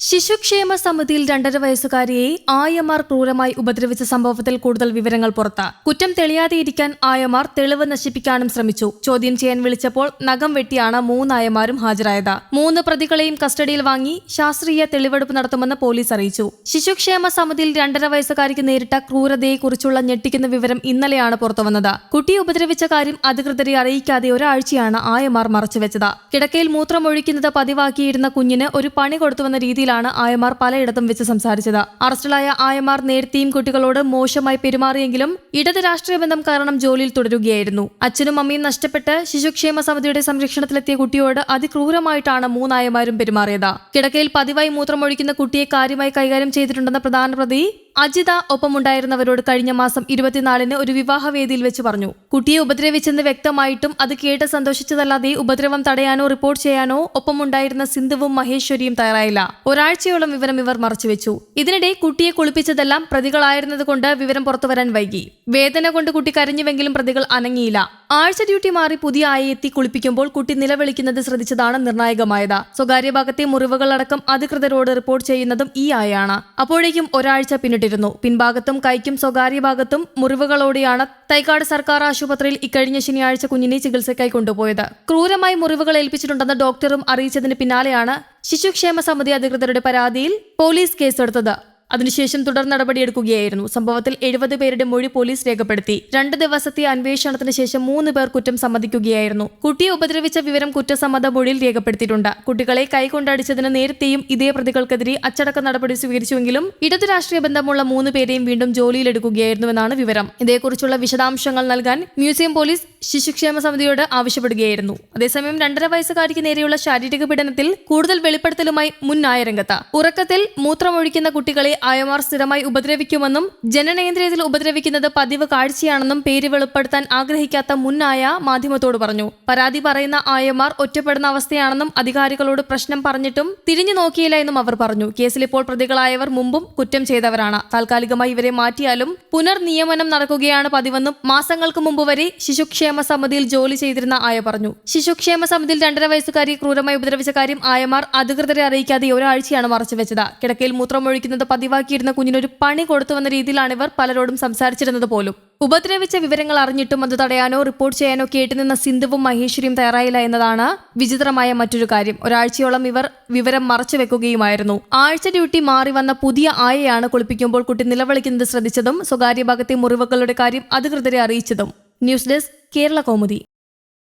ശിശുക്ഷേമ സമിതിയിൽ രണ്ടര വയസ്സുകാരിയെ ആയമാർ ക്രൂരമായി ഉപദ്രവിച്ച സംഭവത്തിൽ കൂടുതൽ വിവരങ്ങൾ പുറത്ത്. കുറ്റം തെളിയാതെയിരിക്കാൻ ആയമാർ തെളിവ് നശിപ്പിക്കാനും ശ്രമിച്ചു. ചോദ്യം ചെയ്യാൻ വിളിച്ചപ്പോൾ നഖം വെട്ടിയാണ് മൂന്നായമാരും ഹാജരായത്. മൂന്ന് പ്രതികളെയും കസ്റ്റഡിയിൽ വാങ്ങി ശാസ്ത്രീയ തെളിവെടുപ്പ് നടത്തുമെന്ന് പോലീസ് അറിയിച്ചു. ശിശുക്ഷേമ സമിതിയിൽ രണ്ടര വയസ്സുകാരിക്ക് നേരിട്ട ക്രൂരതയെക്കുറിച്ചുള്ള ഞെട്ടിക്കുന്ന വിവരം ഇന്നലെയാണ് പുറത്തുവന്നത്. കുട്ടി ഉപദ്രവിച്ച കാര്യം അധികൃതരെ അറിയിക്കാതെ ഒരാഴ്ചയാണ് ആയമാർ മറച്ചുവെച്ചത്. കിടക്കയിൽ മൂത്രമൊഴിക്കുന്നത് പതിവാക്കിയിരുന്ന കുഞ്ഞിന് ഒരു പണി കൊടുത്തുവെന്ന രീതിയിലാണ് ആയമാർ പലയിടത്തും വെച്ച് സംസാരിച്ചത്. അറസ്റ്റിലായ ആയമാർ നേരത്തെയും കുട്ടികളോട് മോശമായി പെരുമാറിയെങ്കിലും ഇടത് രാഷ്ട്രീയ ബന്ധം കാരണം ജോലിയിൽ തുടരുകയായിരുന്നു. അച്ഛനും അമ്മയും നഷ്ടപ്പെട്ട് ശിശുക്ഷേമ സമിതിയുടെ സംരക്ഷണത്തിലെത്തിയ കുട്ടിയോട് അതിക്രൂരമായിട്ടാണ് മൂന്നായമാരും പെരുമാറിയത്. കിടക്കയിൽ പതിവായി മൂത്രമൊഴിക്കുന്ന കുട്ടിയെ കാര്യമായി കൈകാര്യം ചെയ്തിട്ടുണ്ടെന്ന പ്രധാന പ്രതി അജിത ഒപ്പമുണ്ടായിരുന്നവരോട് കഴിഞ്ഞ മാസം ഇരുപത്തിനാലിന് ഒരു വിവാഹവേദിയിൽ വെച്ച് പറഞ്ഞു. കുട്ടിയെ ഉപദ്രവിച്ചെന്ന് വ്യക്തമായിട്ടും അത് കേട്ട് സന്തോഷിച്ചതല്ലാതെ ഉപദ്രവം തടയാനോ റിപ്പോർട്ട് ചെയ്യാനോ ഒപ്പമുണ്ടായിരുന്ന സിന്ധുവും മഹേശ്വരിയും തയ്യാറായില്ല. ഒരാഴ്ചയോളം വിവരം ഇവർ മറച്ചുവെച്ചു. ഇതിനിടെ കുട്ടിയെ കുളിപ്പിച്ചതെല്ലാം പ്രതികളായിരുന്നതുകൊണ്ട് വിവരം പുറത്തുവരാൻ വൈകി. വേദന കൊണ്ട് കുട്ടി കരഞ്ഞുവെങ്കിലും പ്രതികൾ അനങ്ങിയില്ല. ആഴ്ച ഡ്യൂട്ടി മാറി പുതിയ ആയി എത്തി കുളിപ്പിക്കുമ്പോൾ കുട്ടി നിലവിളിക്കുന്നത് ശ്രദ്ധിച്ചതാണ് നിർണായകമായത്. സ്വകാര്യ ഭാഗത്തെ മുറിവുകളടക്കം അധികൃതരോട് റിപ്പോർട്ട് ചെയ്യുന്നതും ഈ ആയാണ്. അപ്പോഴേക്കും ഒരാഴ്ച പിന്നിട്ടിരുന്നു പിൻഭാഗത്തും കൈക്കും സ്വകാര്യ ഭാഗത്തും മുറിവുകളോടെയാണ് തൈക്കാട് സർക്കാർ ആശുപത്രിയിൽ ഇക്കഴിഞ്ഞ ശനിയാഴ്ച കുഞ്ഞിനെ ചികിത്സയ്ക്കായി കൊണ്ടുപോയത്. ക്രൂരമായി മുറിവുകൾ ഏൽപ്പിച്ചിട്ടുണ്ടെന്ന് ഡോക്ടറും അറിയിച്ചതിന് പിന്നാലെയാണ് ശിശുക്ഷേമ സമിതി അധികൃതരുടെ പരാതിയിൽ പോലീസ് കേസെടുത്തത്. അതിനുശേഷം തുടർ നടപടിയെടുക്കുകയായിരുന്നു. സംഭവത്തിൽ എഴുപത് പേരുടെ മൊഴി പോലീസ് രേഖപ്പെടുത്തി. രണ്ട് ദിവസത്തെ അന്വേഷണത്തിന് ശേഷം മൂന്ന് പേർ കുറ്റം സമ്മതിക്കുകയായിരുന്നു. കുട്ടിയെ ഉപദ്രവിച്ച വിവരം കുറ്റസമ്മത മൊഴിയിൽ രേഖപ്പെടുത്തിയിട്ടുണ്ട്. കുട്ടികളെ കൈകൊണ്ടടിച്ചതിന് നേരത്തെയും ഇതേ പ്രതികൾക്കെതിരെ അച്ചടക്ക നടപടി സ്വീകരിച്ചുവെങ്കിലും ഇടതു രാഷ്ട്രീയ ബന്ധമുള്ള മൂന്ന് പേരെയും വീണ്ടും ജോലിയിലെടുക്കുകയായിരുന്നുവെന്നാണ് വിവരം. ഇതേക്കുറിച്ചുള്ള വിശദാംശങ്ങൾ നൽകാൻ മ്യൂസിയം പോലീസ് ശിശുക്ഷേമ സമിതിയോട് ആവശ്യപ്പെടുകയായിരുന്നു. അതേസമയം രണ്ടര വയസ്സുകാരിക്ക് നേരെയുള്ള ശാരീരിക പീഡനത്തിൽ കൂടുതൽ വെളിപ്പെടുത്തലുമായി മുൻ നായരംഗത്ത്. ഉറക്കത്തിൽ മൂത്രമൊഴിക്കുന്ന കുട്ടികളെ ആയമാർ സ്ഥിരമായി ഉപദ്രവിക്കുമെന്നും ജനനേന്ദ്രിയത്തിൽ ഉപദ്രവിക്കുന്നത് പതിവ് കാഴ്ചയാണെന്നും പേര് വെളിപ്പെടുത്താൻ ആഗ്രഹിക്കാത്ത മുന്നായ മാധ്യമത്തോട് പറഞ്ഞു. പരാതി പറയുന്ന ആയമാർ ഒറ്റപ്പെടുന്ന അവസ്ഥയാണെന്നും അധികാരികളോട് പ്രശ്നം പറഞ്ഞിട്ടും തിരിഞ്ഞു നോക്കിയില്ല എന്നും അവർ പറഞ്ഞു. കേസിൽ ഇപ്പോൾ പ്രതികളായവർ മുമ്പും കുറ്റം ചെയ്തവരാണ്. താൽക്കാലികമായി ഇവരെ മാറ്റിയാലും പുനർനിയമനം നടക്കുകയാണ് പതിവെന്നും മാസങ്ങൾക്ക് മുമ്പ് വരെ ശിശുക്ഷേമ സമിതിയിൽ ജോലി ചെയ്തിരുന്ന ആയ പറഞ്ഞു. ശിശുക്ഷേമ സമിതിയിൽ രണ്ടര വയസ്സുകാരി ക്രൂരമായി ഉപദ്രവിച്ച കാര്യം ആയമാർ അധികൃതരെ അറിയിക്കാതെ ഒരാഴ്ചയാണ് മറച്ചുവെച്ചത്. കിടക്കയിൽ മൂത്രമൊഴിക്കുന്നത് പതിവാക്കിയിരുന്ന കുഞ്ഞിനൊരു പണി കൊടുത്തുവെന്ന രീതിയിലാണ് ഇവർ പലരോടും സംസാരിച്ചിരുന്നത് പോലും. ഉപദ്രവിച്ച വിവരങ്ങൾ അറിഞ്ഞിട്ടും അത് തടയാനോ റിപ്പോർട്ട് ചെയ്യാനോ കേട്ടുനിന്ന സിന്ധുവും മഹേശ്വരിയും തയ്യാറായില്ല എന്നതാണ് വിചിത്രമായ മറ്റൊരു കാര്യം. ഒരാഴ്ചയോളം ഇവർ വിവരം മറച്ചു വെക്കുകയുമായിരുന്നു. ആഴ്ച ഡ്യൂട്ടി മാറി വന്ന പുതിയ ആയയാണ് കുളിപ്പിക്കുമ്പോൾ കുട്ടി നിലവിളിക്കുന്നത് ശ്രദ്ധിച്ചതും സ്വകാര്യ ഭാഗത്തെ മുറിവുകളുടെ കാര്യം അധികൃതരെ അറിയിച്ചതും. News desk Kerala Kaumudi.